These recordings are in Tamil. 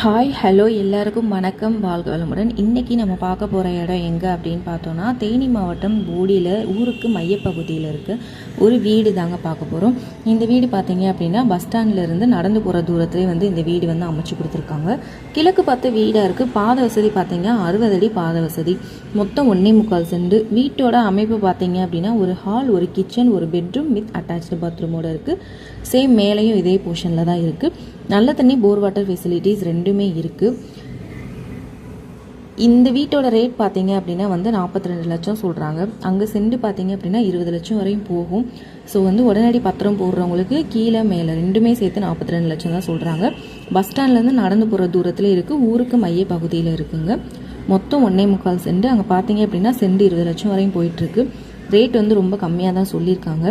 ஹாய் ஹலோ எல்லாருக்கும் வணக்கம். வாழ்க வளமுடன். இன்றைக்கி நம்ம பார்க்க போகிற இடம் எங்கே அப்படின்னு பார்த்தோன்னா தேனி மாவட்டம் போடியில் ஊருக்கு மையப்பகுதியில் இருக்க. ஒரு வீடு தாங்க பார்க்க போகிறோம் இந்த வீடு பார்த்தீங்க அப்படின்னா பஸ் ஸ்டாண்ட்லேருந்து நடந்து போகிற தூரத்துலேயே வந்து இந்த வீடு வந்து அமைச்சு கொடுத்துருக்காங்க. கிழக்கு பார்த்த வீடாக இருக்குது பாத வசதி பார்த்தீங்கன்னா அறுபது அடி பாத வசதி. மொத்தம் ஒன்றே முக்கால் செண்டு. வீட்டோட அமைப்பு பார்த்தீங்க அப்படின்னா ஒரு ஹால் ஒரு கிச்சன் ஒரு பெட்ரூம் வித் அட்டாச்சு பாத்ரூமோட இருக்குது சேம் மேலேயும் இதே போர்ஷனில் தான் இருக்குது நல்ல தண்ணி போர் வாட்டர் ஃபெசிலிட்டிஸ் ரெண்டுமே இருக்குது இந்த வீட்டோட ரேட் பார்த்தீங்க அப்படின்னா வந்து நாற்பத்தி ரெண்டு லட்சம் சொல்கிறாங்க அங்கே செண்டு பார்த்தீங்க அப்படின்னா இருபது லட்சம் வரையும் போகும். ஸோ வந்து உடனடி பத்திரம் போடுறவங்களுக்கு கீழே மேலே ரெண்டுமே சேர்த்து நாற்பத்தி ரெண்டு லட்சம் தான் சொல்கிறாங்க பஸ் ஸ்டாண்ட்லேருந்து நடந்து போகிற தூரத்தில் இருக்குது ஊருக்கு மைய பகுதியில் இருக்குங்க. மொத்தம் ஒன்றே முக்கால் செண்டு அங்கே பார்த்தீங்க அப்படின்னா செண்டு இருபது லட்சம் வரையும் போயிட்டுருக்கு ரேட் வந்து ரொம்ப கம்மியாக தான் சொல்லியிருக்காங்க.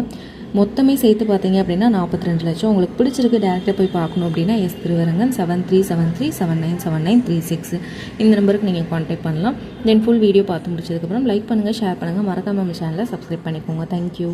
மொத்தமே சேர்த்து பார்த்தீங்க அப்படின்னா நாற்பத்தி ரெண்டு லட்சம். உங்களுக்கு பிடிச்சிருக்கு டேரெக்டாக போய் பார்க்கணும் அப்படின்னா S Thiruvarangan seven three seven three seven nine seven nine three six இந்த நம்பருக்கு நீங்கள் காண்டாக்ட் பண்ணலாம். தென் ஃபுல் வீடியோ பார்த்து முடிச்சதுக்கப்புறம் லைக் பண்ணுங்கள் ஷேர் பண்ணுங்கள் மறக்காமல் நம்ம சேனலை சப்ஸ்கிரைப் பண்ணிக்கோங்க. தேங்க்யூ